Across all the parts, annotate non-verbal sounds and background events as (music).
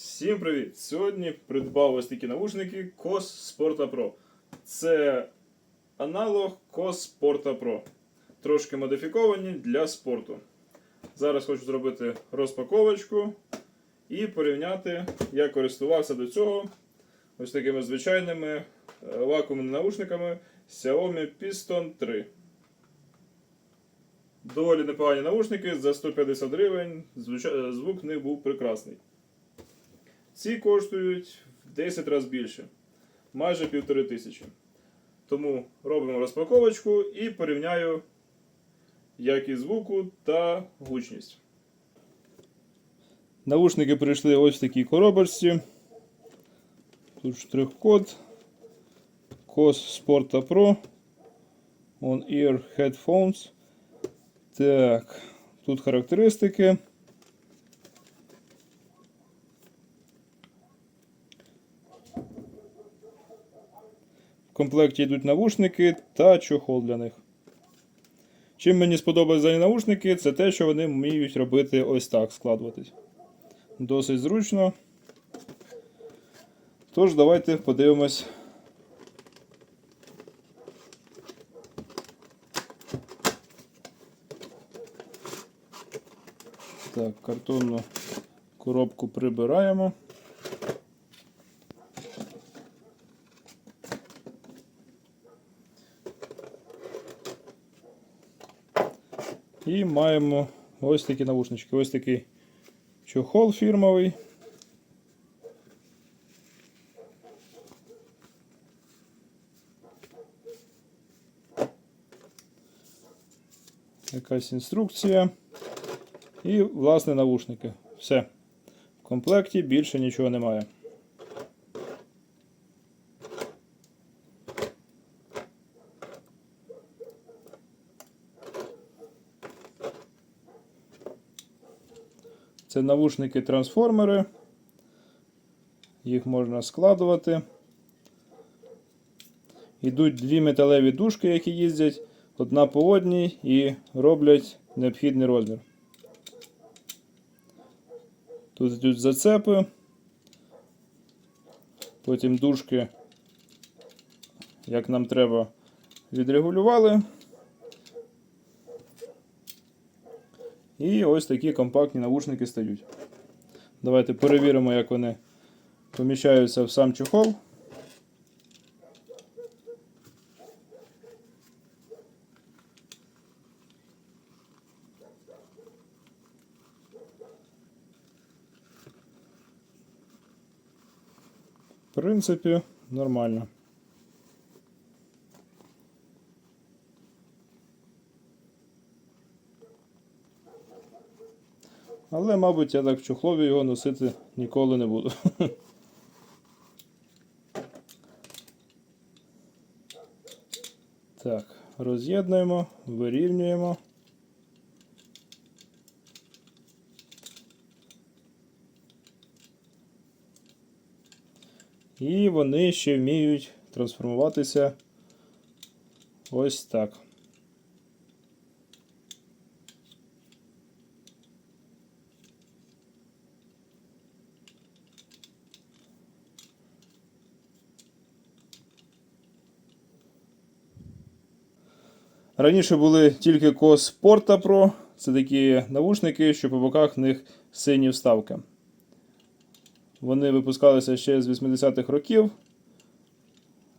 Всім привіт! Сьогодні придбав ось такі наушники COS Sporta Pro. Це аналог COS Sporta Pro. Трошки модифіковані для спорту. Зараз хочу зробити розпаковочку і порівняти, як користувався до цього ось такими звичайними е, вакуумними наушниками Xiaomi Piston 3. Доволі непогані наушники за 150 гривень. Звук них був прекрасний. Ці коштують в 10 разів більше, майже півтори тисячі. Тому робимо розпаковочку і порівняю якість звуку та гучність. Наушники прийшли ось в такій коробочці. Тут штрих-код. COS Sporta Pro. On Ear Headphones. Так, тут характеристики. Комплекті йдуть навушники та чохол для них. Чим мені сподобались дані навушники, це те, що вони вміють робити ось так, складуватись. Досить зручно. Тож, давайте подивимось. Так, картонну коробку прибираємо. І маємо ось такі навушнички. Ось такий чохол фірмовий. Якась інструкція. І, власне, навушники. Все. В комплекті більше нічого немає. Це навушники-трансформери. Їх можна складувати. Йдуть дві металеві дужки, які їздять одна по одній і роблять необхідний розмір. Тут йдуть зацепи. Потім дужки, як нам треба, відрегулювали. І ось такі компактні навушники стають. Давайте перевіримо, як вони поміщаються в сам чохол. В принципі, нормально. Але, мабуть, я так в чохлові його носити ніколи не буду. (laughs) Так, роз'єднуємо, вирівнюємо. І вони ще вміють трансформуватися ось так. Раніше були тільки COS Porta Pro. Це такі навушники, що по боках в них сині вставки. Вони випускалися ще з 80-х років,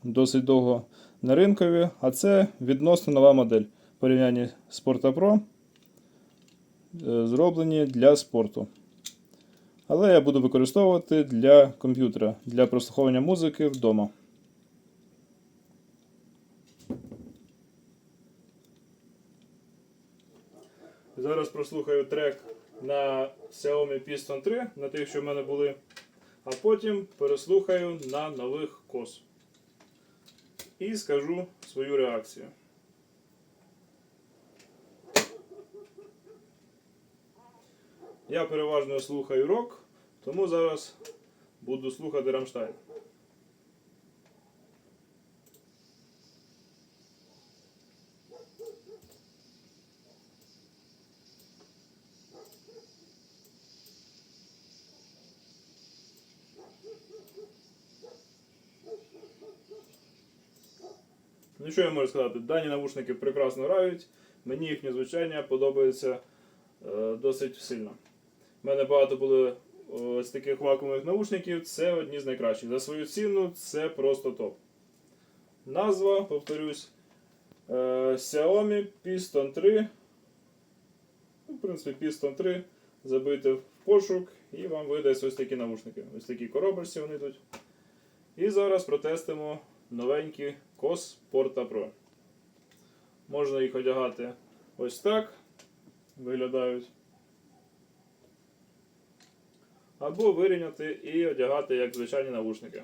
досить довго на ринкові, а це відносно нова модель в порівнянні з Porta Pro, е, зроблені для спорту. Але я буду використовувати для комп'ютера, для прослуховування музики вдома. Зараз прослухаю трек на Xiaomi Piston 3, на тих, що в мене були, а потім переслухаю на нових кос. І скажу свою реакцію. Я переважно слухаю рок, тому зараз буду слухати Рамштайн. Ну я можу сказати? Дані навушники прекрасно грають. Мені їхнє звучання подобається е, досить сильно. У мене багато було ось таких вакуумних навушників. Це одні з найкращих. За свою ціну це просто топ. Назва, повторюсь, е, Xiaomi Piston 3. Ну, в принципі, Piston 3. Забити в пошук і вам видасть ось такі навушники. Ось такі коробочці вони тут. І зараз протестимо новенькі COS Porta Pro. Можна їх одягати ось так. Виглядають. Або вирівняти і одягати як звичайні навушники.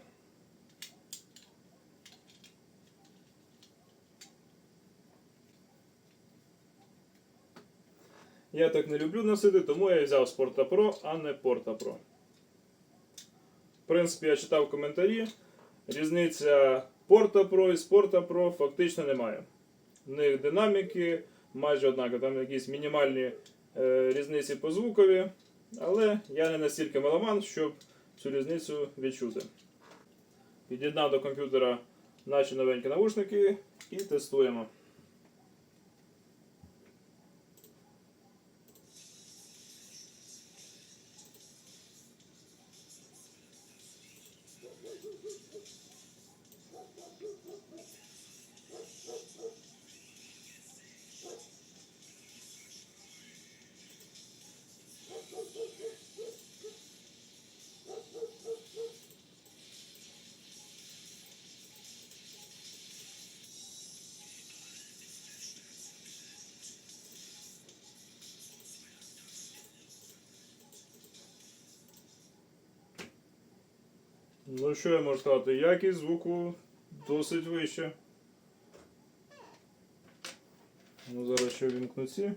Я так не люблю носити, тому я взяв Sporta Pro, а не Porta Pro. В принципі, я читав коментарі. Різниця Porta Pro і Спорта Pro фактично немає. В них динаміки майже однакові, там якісь мінімальні е, різниці по звукові. Але я не настільки меломан, щоб цю різницю відчути. Під'єднав до комп'ютера наші новенькі навушники і тестуємо. Ну, що я можу сказати? Якість звуку досить вища. Ну, зараз ще вімкну ці.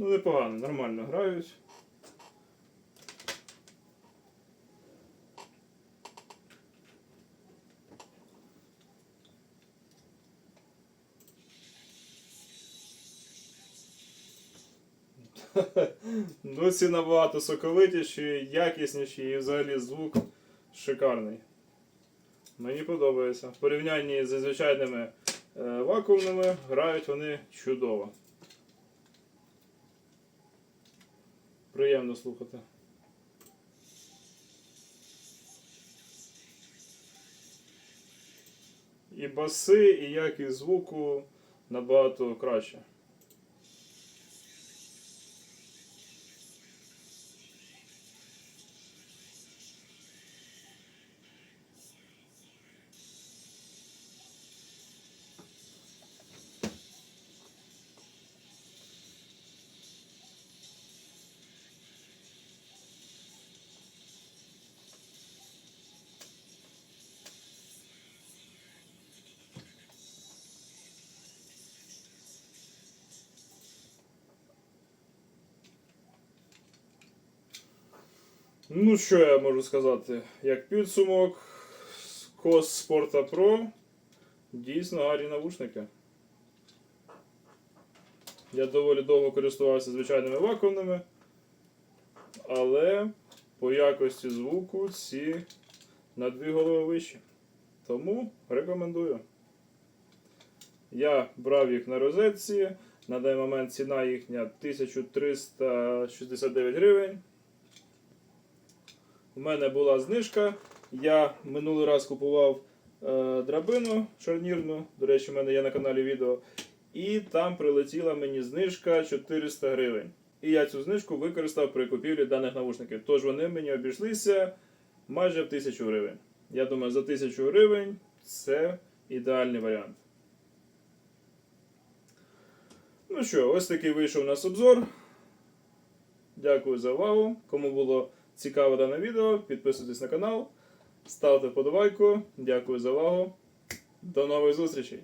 Ну, непогано, нормально грають. (laughs) Ці набагато соковитіші, якісніші і взагалі звук шикарний. Мені подобається. В порівнянні зі звичайними е, вакуумними грають вони чудово. Приємно слухати. І баси, і якість звуку набагато краще. Ну, що я можу сказати? Як підсумок, COS Sporta Pro дійсно гарні навушники. Я доволі довго користувався звичайними вакуумними, але по якості звуку ці на дві голови вищі. Тому рекомендую. Я брав їх на розетці. На даний момент ціна їхня 1369 гривень. У мене була знижка. Я минулий раз купував е, драбину шарнірну. До речі, в мене є на каналі відео. І там прилетіла мені знижка 400 гривень. І я цю знижку використав при купівлі даних навушників. Тож вони мені обійшлися майже в 1000 гривень. Я думаю, за 1000 гривень це ідеальний варіант. Ну що, ось такий вийшов у нас обзор. Дякую за увагу. Кому було цікаве дане відео, підписуйтесь на канал, ставте вподобайку. Дякую за увагу. До нових зустрічей!